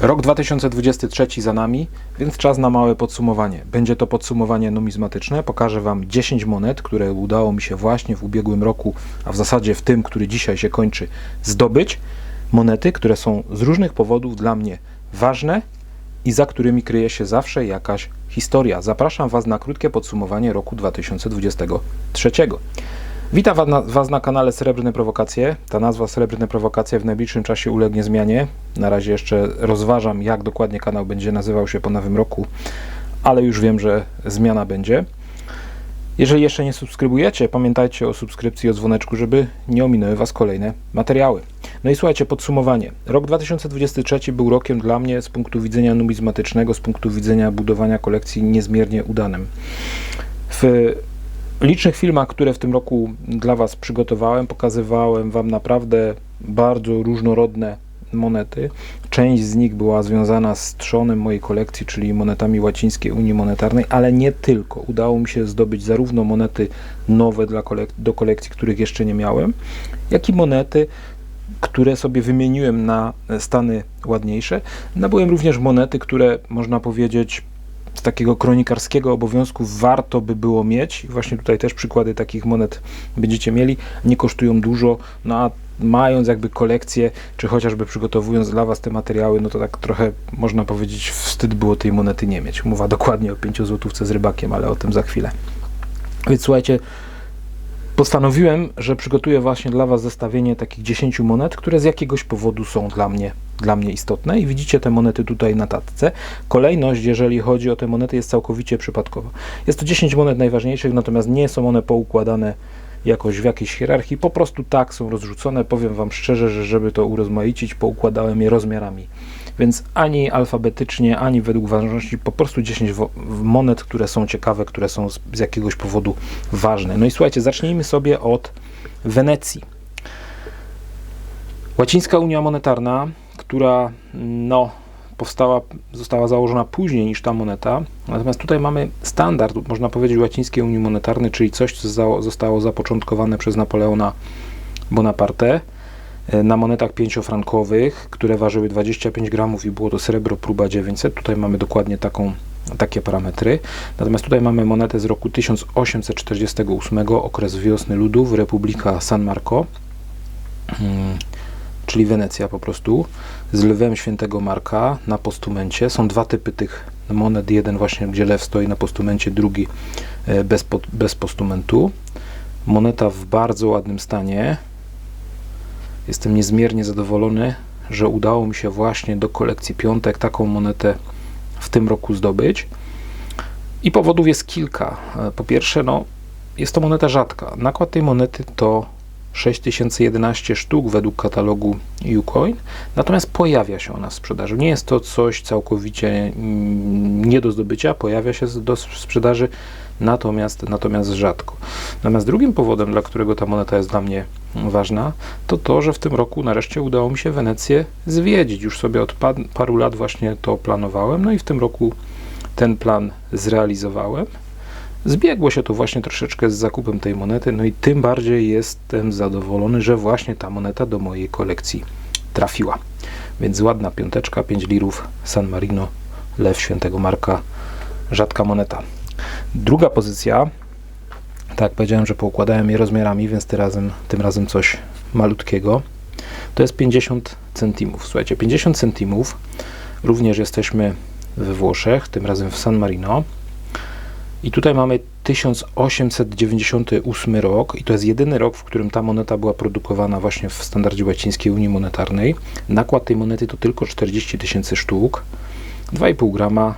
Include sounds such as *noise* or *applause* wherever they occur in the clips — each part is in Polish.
Rok 2023 za nami, więc czas na małe podsumowanie. Będzie to podsumowanie numizmatyczne. Pokażę Wam 10 monet, które udało mi się właśnie w ubiegłym roku, a w zasadzie w tym, który dzisiaj się kończy, zdobyć. Monety, które są z różnych powodów dla mnie ważne i za którymi kryje się zawsze jakaś historia. Zapraszam Was na krótkie podsumowanie roku 2023. Witam Was na kanale Srebrne Prowokacje. Ta nazwa Srebrne Prowokacje w najbliższym czasie ulegnie zmianie. Na razie jeszcze rozważam, jak dokładnie kanał będzie nazywał się po nowym roku, ale już wiem, że zmiana będzie. Jeżeli jeszcze nie subskrybujecie, pamiętajcie o subskrypcji i o dzwoneczku, żeby nie ominęły Was kolejne materiały. No i słuchajcie, podsumowanie. Rok 2023 był rokiem dla mnie z punktu widzenia numizmatycznego, z punktu widzenia budowania kolekcji niezmiernie udanym. W licznych filmach, które w tym roku dla Was przygotowałem, pokazywałem Wam naprawdę bardzo różnorodne monety. Część z nich była związana z trzonem mojej kolekcji, czyli monetami łacińskiej Unii Monetarnej, ale nie tylko. Udało mi się zdobyć zarówno monety nowe dla kolek- do kolekcji, których jeszcze nie miałem, jak i monety, które sobie wymieniłem na stany ładniejsze. Nabyłem również monety, które można powiedzieć takiego kronikarskiego obowiązku warto by było mieć. Właśnie tutaj też przykłady takich monet będziecie mieli. Nie kosztują dużo, no a mając jakby kolekcję, czy chociażby przygotowując dla Was te materiały, no to tak trochę można powiedzieć wstyd było tej monety nie mieć. Mowa dokładnie o 5 złotówce z rybakiem, ale o tym za chwilę. Więc słuchajcie, postanowiłem, że przygotuję właśnie dla Was zestawienie takich 10 monet, które z jakiegoś powodu są dla mnie, dla mnie istotne i widzicie te monety tutaj na tatce. Kolejność, jeżeli chodzi o te monety, jest całkowicie przypadkowa. Jest to 10 monet najważniejszych, natomiast nie są one poukładane jakoś w jakiejś hierarchii, po prostu tak są rozrzucone. Powiem Wam szczerze, że żeby to urozmaicić, poukładałem je rozmiarami. Więc ani alfabetycznie, ani według ważności, po prostu 10 wo- monet, które są ciekawe, które są z, z jakiegoś powodu ważne. No i słuchajcie, zacznijmy sobie od Wenecji. Łacińska Unia Monetarna, która no, powstała, została założona później niż ta moneta. Natomiast tutaj mamy standard, można powiedzieć, łacińskiej Unii Monetarnej, czyli coś, co zostało zapoczątkowane przez Napoleona Bonaparte na monetach pięciofrankowych, które ważyły 25 gramów i było to srebro próba 900. Tutaj mamy dokładnie taką, takie parametry. Natomiast tutaj mamy monetę z roku 1848, okres wiosny ludów, Republika San Marco, mm, czyli Wenecja po prostu, z lwem świętego Marka na postumencie. Są dwa typy tych monet. Jeden właśnie, gdzie lew stoi na postumencie, drugi e, bez, bez postumentu. Moneta w bardzo ładnym stanie. Jestem niezmiernie zadowolony, że udało mi się właśnie do kolekcji piątek taką monetę w tym roku zdobyć. I powodów jest kilka. E, Po pierwsze, no, jest to moneta rzadka. Nakład tej monety to 6011 sztuk według katalogu Ucoin, natomiast pojawia się ona w sprzedaży. Nie jest to coś całkowicie mm, nie do zdobycia, pojawia się do sprzedaży, natomiast, natomiast rzadko. Natomiast drugim powodem, dla którego ta moneta jest dla mnie ważna, to to, że w tym roku nareszcie udało mi się Wenecję zwiedzić. Już sobie od pa- paru lat właśnie to planowałem, no i w tym roku ten plan zrealizowałem. Zbiegło się to właśnie troszeczkę z zakupem tej monety, no i tym bardziej jestem zadowolony, że właśnie ta moneta do mojej kolekcji trafiła. Więc ładna piąteczka, 5 lirów, San Marino, Lew Świętego Marka, rzadka moneta. Druga pozycja, tak powiedziałem, że poukładałem je rozmiarami, więc tym razem, tym razem coś malutkiego, to jest 50 centimów. Słuchajcie, 50 centimów, również jesteśmy we Włoszech, tym razem w San Marino. I tutaj mamy 1898 rok i to jest jedyny rok, w którym ta moneta była produkowana właśnie w standardzie łacińskiej Unii Monetarnej. Nakład tej monety to tylko 40 tysięcy sztuk, 2,5 grama,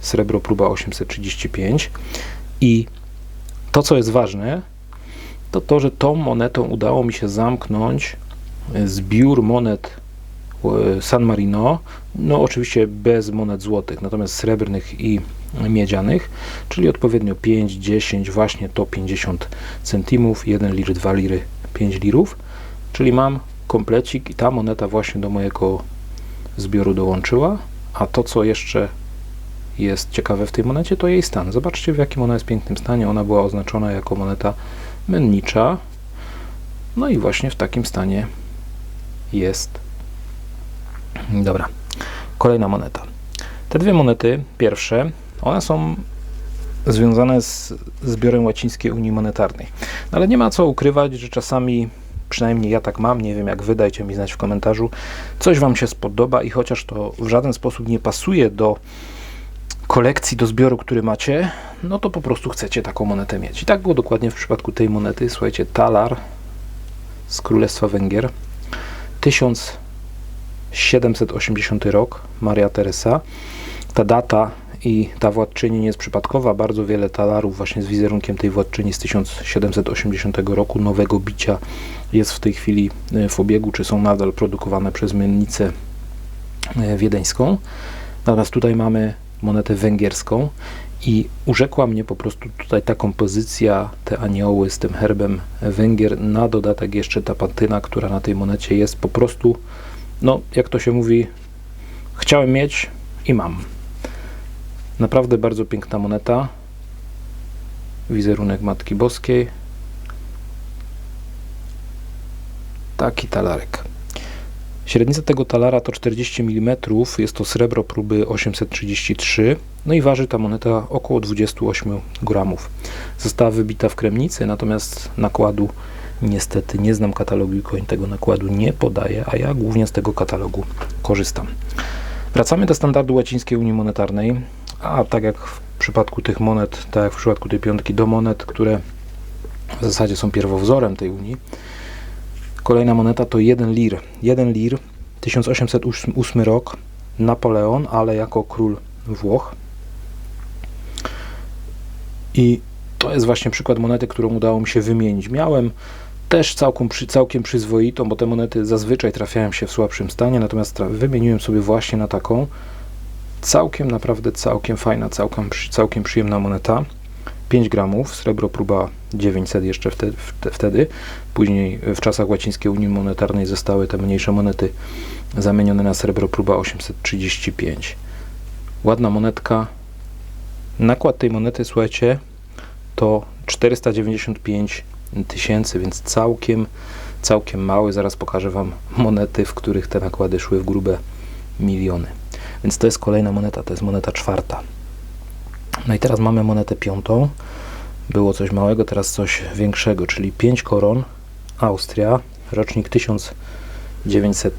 srebro próba 835 i to, co jest ważne, to to, że tą monetą udało mi się zamknąć e, zbiór monet e, San Marino, no oczywiście bez monet złotych, natomiast srebrnych i miedzianych, czyli odpowiednio 5, 10, właśnie to 50 centimów, 1 lir, 2 liry, 5 lirów, czyli mam komplecik i ta moneta właśnie do mojego zbioru dołączyła, a to co jeszcze jest ciekawe w tej monecie to jej stan. Zobaczcie w jakim ona jest pięknym stanie. Ona była oznaczona jako moneta mennicza. No i właśnie w takim stanie jest. Dobra. Kolejna moneta. Te dwie monety, pierwsze, one są związane z zbiorem łacińskiej Unii Monetarnej. No ale nie ma co ukrywać, że czasami, przynajmniej ja tak mam, nie wiem jak wy, dajcie mi znać w komentarzu, coś wam się spodoba i chociaż to w żaden sposób nie pasuje do kolekcji, do zbioru, który macie, no to po prostu chcecie taką monetę mieć. I tak było dokładnie w przypadku tej monety. Słuchajcie, talar z Królestwa Węgier, 1780 rok, Maria Teresa. Ta data i ta władczyni nie jest przypadkowa. Bardzo wiele talarów właśnie z wizerunkiem tej władczyni z 1780 roku, nowego bicia jest w tej chwili e, w obiegu, czy są nadal produkowane przez mennicę e, wiedeńską. Natomiast tutaj mamy monetę węgierską i urzekła mnie po prostu tutaj ta kompozycja, te anioły z tym herbem Węgier, na dodatek jeszcze ta patyna, która na tej monecie jest po prostu, no jak to się mówi, chciałem mieć i mam. Naprawdę bardzo piękna moneta. Wizerunek Matki Boskiej. Taki talarek. Średnica tego talara to 40 mm, jest to srebro próby 833, no i waży ta moneta około 28 gramów. Została wybita w Kremnicy, natomiast nakładu niestety nie znam katalogu i koń tego nakładu nie podaje, a ja głównie z tego katalogu korzystam. Wracamy do standardu łacińskiej Unii Monetarnej, a tak jak w przypadku tych monet, tak jak w przypadku tej piątki, do monet, które w zasadzie są pierwowzorem tej Unii, Kolejna moneta to 1 lir. 1 lir, 1808 rok, Napoleon, ale jako król Włoch. I to jest właśnie przykład monety, którą udało mi się wymienić. Miałem też całkiem, całkiem przyzwoitą, bo te monety zazwyczaj trafiają się w słabszym stanie, natomiast wymieniłem sobie właśnie na taką całkiem, naprawdę całkiem fajna, całkiem, całkiem przyjemna moneta. 5 gramów, srebro próba 900 jeszcze wtedy. Później w czasach łacińskiej Unii Monetarnej zostały te mniejsze monety zamienione na srebro próba 835. Ładna monetka. Nakład tej monety, słuchajcie, to 495 tysięcy, więc całkiem, całkiem mały. Zaraz pokażę Wam monety, w których te nakłady szły w grube miliony. Więc to jest kolejna moneta, to jest moneta czwarta. No i teraz mamy monetę piątą. Było coś małego, teraz coś większego, czyli 5 koron, Austria, rocznik 1900.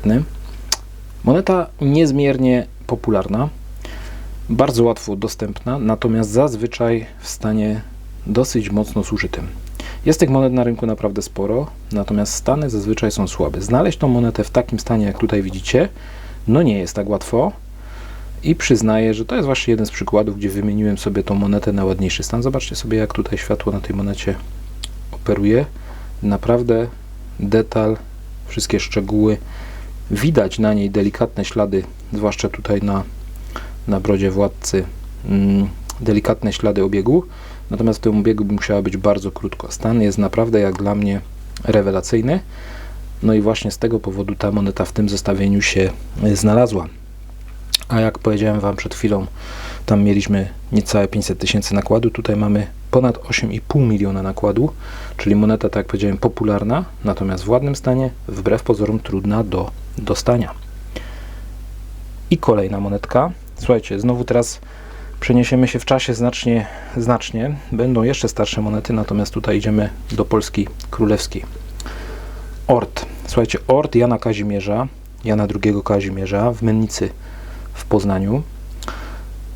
Moneta niezmiernie popularna, bardzo łatwo dostępna, natomiast zazwyczaj w stanie dosyć mocno zużytym. Jest tych monet na rynku naprawdę sporo, natomiast stany zazwyczaj są słabe. Znaleźć tą monetę w takim stanie, jak tutaj widzicie, no nie jest tak łatwo. I przyznaję, że to jest właśnie jeden z przykładów, gdzie wymieniłem sobie tą monetę na ładniejszy stan. Zobaczcie sobie, jak tutaj światło na tej monecie operuje. Naprawdę detal, wszystkie szczegóły. Widać na niej delikatne ślady, zwłaszcza tutaj na, na brodzie władcy, mm, delikatne ślady obiegu. Natomiast w tym obiegu musiała być bardzo krótko. Stan jest naprawdę, jak dla mnie, rewelacyjny. No i właśnie z tego powodu ta moneta w tym zestawieniu się znalazła a jak powiedziałem Wam przed chwilą, tam mieliśmy niecałe 500 tysięcy nakładu, tutaj mamy ponad 8,5 miliona nakładu, czyli moneta, tak jak powiedziałem, popularna, natomiast w ładnym stanie, wbrew pozorom trudna do dostania. I kolejna monetka. Słuchajcie, znowu teraz przeniesiemy się w czasie znacznie, znacznie. Będą jeszcze starsze monety, natomiast tutaj idziemy do Polski Królewskiej. Ort. Słuchajcie, Ort Jana Kazimierza, Jana II Kazimierza w Mennicy w Poznaniu.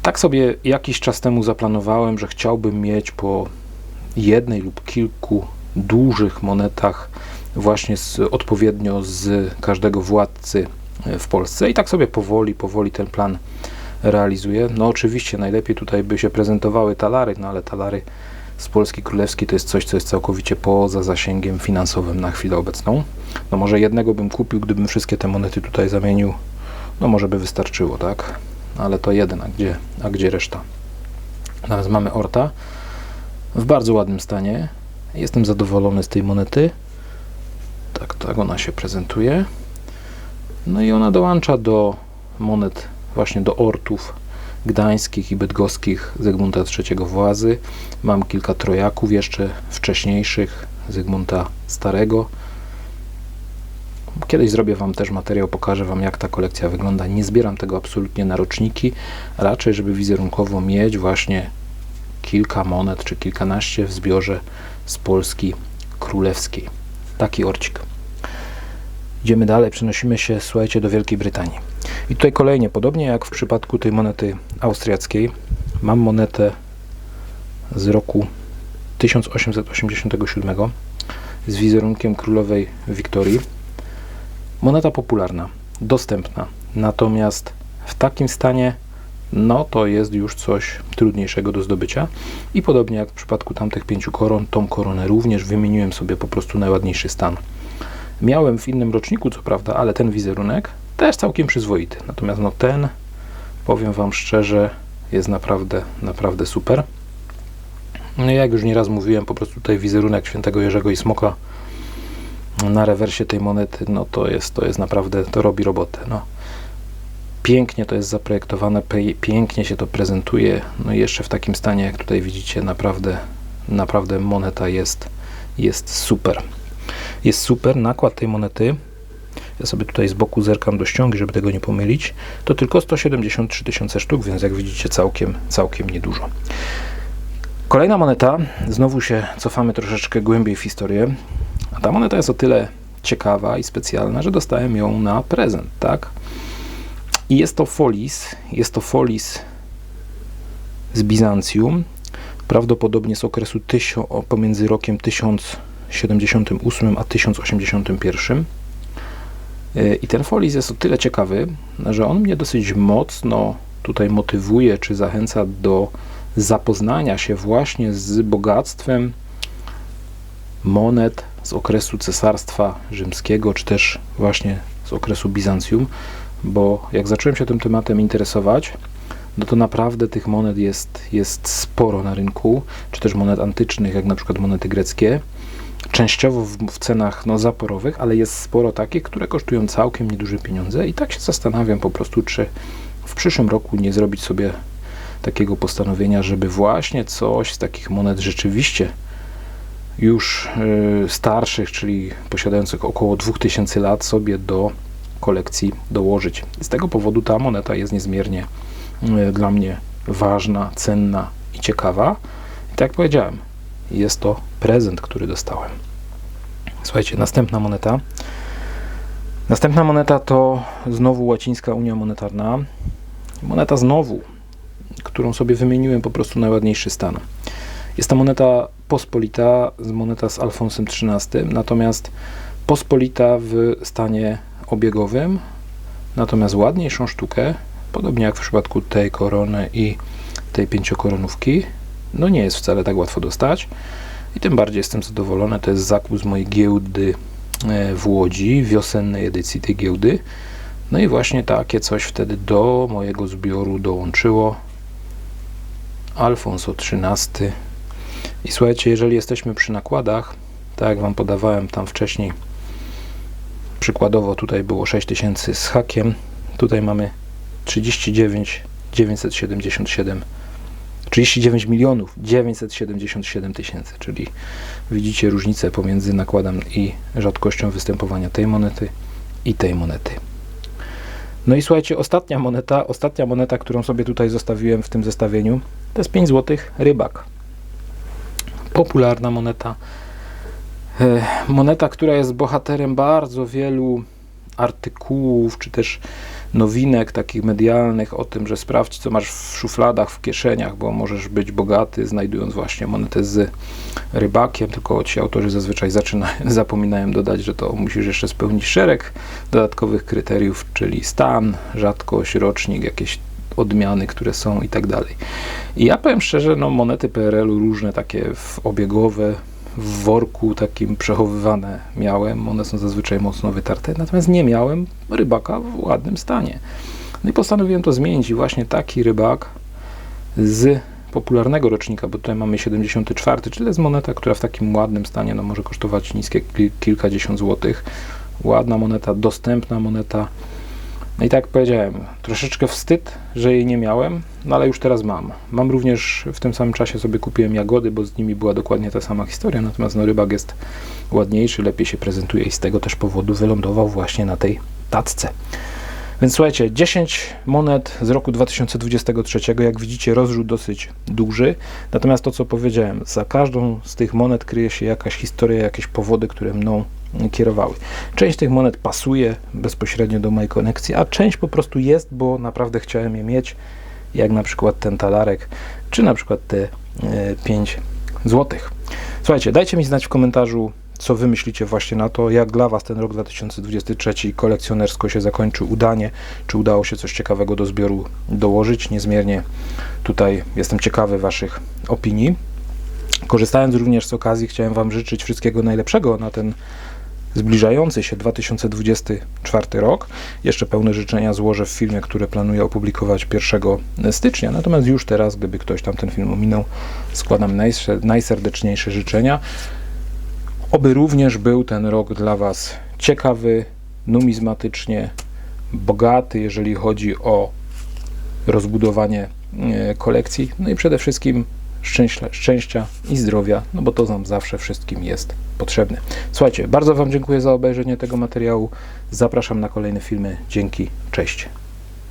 Tak sobie jakiś czas temu zaplanowałem, że chciałbym mieć po jednej lub kilku dużych monetach właśnie z, odpowiednio z każdego władcy w Polsce i tak sobie powoli, powoli ten plan realizuję. No oczywiście najlepiej tutaj by się prezentowały talary, no ale talary z Polski Królewskiej to jest coś, co jest całkowicie poza zasięgiem finansowym na chwilę obecną. No może jednego bym kupił, gdybym wszystkie te monety tutaj zamienił no może by wystarczyło, tak? Ale to jeden, a gdzie, a gdzie reszta? Natomiast mamy Orta w bardzo ładnym stanie. Jestem zadowolony z tej monety. Tak, tak ona się prezentuje. No i ona dołącza do monet, właśnie do ortów gdańskich i bydgoskich Zygmunta III Włazy. Mam kilka trojaków jeszcze wcześniejszych Zygmunta Starego. Kiedyś zrobię Wam też materiał, pokażę Wam jak ta kolekcja wygląda. Nie zbieram tego absolutnie na roczniki, raczej żeby wizerunkowo mieć właśnie kilka monet czy kilkanaście w zbiorze z Polski królewskiej. Taki orcik. Idziemy dalej, przenosimy się, słuchajcie, do Wielkiej Brytanii. I tutaj kolejnie, podobnie jak w przypadku tej monety austriackiej, mam monetę z roku 1887 z wizerunkiem królowej Wiktorii. Moneta popularna, dostępna, natomiast w takim stanie, no to jest już coś trudniejszego do zdobycia. I podobnie jak w przypadku tamtych pięciu koron, tą koronę również wymieniłem sobie po prostu najładniejszy stan. Miałem w innym roczniku, co prawda, ale ten wizerunek też całkiem przyzwoity. Natomiast no ten, powiem Wam szczerze, jest naprawdę, naprawdę super. No jak już nieraz mówiłem, po prostu tutaj wizerunek świętego Jerzego i Smoka na rewersie tej monety, no to jest, to jest naprawdę, to robi robotę. No. Pięknie to jest zaprojektowane, pięknie się to prezentuje, no i jeszcze w takim stanie, jak tutaj widzicie, naprawdę, naprawdę moneta jest, jest super. Jest super, nakład tej monety, ja sobie tutaj z boku zerkam do ściągi, żeby tego nie pomylić, to tylko 173 tysiące sztuk, więc jak widzicie całkiem, całkiem niedużo. Kolejna moneta, znowu się cofamy troszeczkę głębiej w historię. Ta moneta jest o tyle ciekawa i specjalna, że dostałem ją na prezent, tak? I jest to folis, jest to folis z Bizancjum, prawdopodobnie z okresu pomiędzy rokiem 1078 a 1081. E, I ten folis jest o tyle ciekawy, że on mnie dosyć mocno tutaj motywuje, czy zachęca do zapoznania się właśnie z bogactwem monet z okresu Cesarstwa Rzymskiego, czy też właśnie z okresu Bizancjum, bo jak zacząłem się tym tematem interesować, no to naprawdę tych monet jest, jest sporo na rynku, czy też monet antycznych, jak na przykład monety greckie, częściowo w, w, cenach no, zaporowych, ale jest sporo takich, które kosztują całkiem nieduże pieniądze i tak się zastanawiam po prostu, czy w przyszłym roku nie zrobić sobie takiego postanowienia, żeby właśnie coś z takich monet rzeczywiście już y, starszych, czyli posiadających około 2000 lat sobie do kolekcji dołożyć. Z tego powodu ta moneta jest niezmiernie y, dla mnie ważna, cenna i ciekawa. I tak jak powiedziałem, jest to prezent, który dostałem. Słuchajcie, następna moneta. Następna moneta to znowu łacińska Unia Monetarna. Moneta znowu którą sobie wymieniłem po prostu najładniejszy stan. Jest to moneta pospolita, moneta z Alfonsem XIII, natomiast pospolita w stanie obiegowym, natomiast ładniejszą sztukę, podobnie jak w przypadku tej korony i tej pięciokoronówki, no nie jest wcale tak łatwo dostać i tym bardziej jestem zadowolony. To jest zakup z mojej giełdy e, w Łodzi, wiosennej edycji tej giełdy. No i właśnie takie coś wtedy do mojego zbioru dołączyło. Alfonso XIII. I słuchajcie, jeżeli jesteśmy przy nakładach, tak jak Wam podawałem tam wcześniej, przykładowo tutaj było 6000 z hakiem, tutaj mamy 39 977 39 milionów 977 tysięcy, czyli widzicie różnicę pomiędzy nakładem i rzadkością występowania tej monety i tej monety. No i słuchajcie, ostatnia moneta, ostatnia moneta, którą sobie tutaj zostawiłem w tym zestawieniu, to jest 5 zł rybak. Popularna moneta. E, moneta, która jest bohaterem bardzo wielu artykułów, czy też nowinek takich medialnych o tym, że sprawdź, co masz w szufladach, w kieszeniach, bo możesz być bogaty, znajdując właśnie monetę z rybakiem, tylko ci autorzy zazwyczaj *laughs* zapominają dodać, że to musisz jeszcze spełnić szereg dodatkowych kryteriów, czyli stan, rzadkość, rocznik, jakieś odmiany, które są i tak dalej. I ja powiem szczerze, no monety PRL-u różne takie obiegowe, w worku takim przechowywane miałem. One są zazwyczaj mocno wytarte, natomiast nie miałem rybaka w ładnym stanie. No i postanowiłem to zmienić i właśnie taki rybak z popularnego rocznika, bo tutaj mamy 74, czyli to jest moneta, która w takim ładnym stanie no, może kosztować niskie kilkadziesiąt złotych. Ładna moneta, dostępna moneta. No i tak jak powiedziałem, troszeczkę wstyd, że jej nie miałem, no ale już teraz mam. Mam również w tym samym czasie sobie kupiłem jagody, bo z nimi była dokładnie ta sama historia, natomiast no rybak jest ładniejszy, lepiej się prezentuje i z tego też powodu wylądował właśnie na tej tacce. Więc słuchajcie, 10 monet z roku 2023, jak widzicie, rozrzut dosyć duży. Natomiast to, co powiedziałem, za każdą z tych monet kryje się jakaś historia, jakieś powody, które mną kierowały. Część tych monet pasuje bezpośrednio do mojej konekcji, a część po prostu jest, bo naprawdę chciałem je mieć, jak na przykład ten talarek, czy na przykład te e, 5 złotych. Słuchajcie, dajcie mi znać w komentarzu, co wy myślicie właśnie na to, jak dla was ten rok 2023 kolekcjonersko się zakończył udanie, czy udało się coś ciekawego do zbioru dołożyć. Niezmiernie tutaj jestem ciekawy waszych opinii. Korzystając również z okazji, chciałem wam życzyć wszystkiego najlepszego na ten zbliżający się 2024 rok. Jeszcze pełne życzenia złożę w filmie, który planuję opublikować 1 stycznia. Natomiast już teraz, gdyby ktoś tam ten film ominął, składam najse- najserdeczniejsze życzenia. Oby również był ten rok dla Was ciekawy, numizmatycznie bogaty, jeżeli chodzi o rozbudowanie e, kolekcji, no i przede wszystkim szczęścia, szczęścia i zdrowia, no bo to nam zawsze wszystkim jest potrzebne. Słuchajcie, bardzo Wam dziękuję za obejrzenie tego materiału. Zapraszam na kolejne filmy. Dzięki, cześć.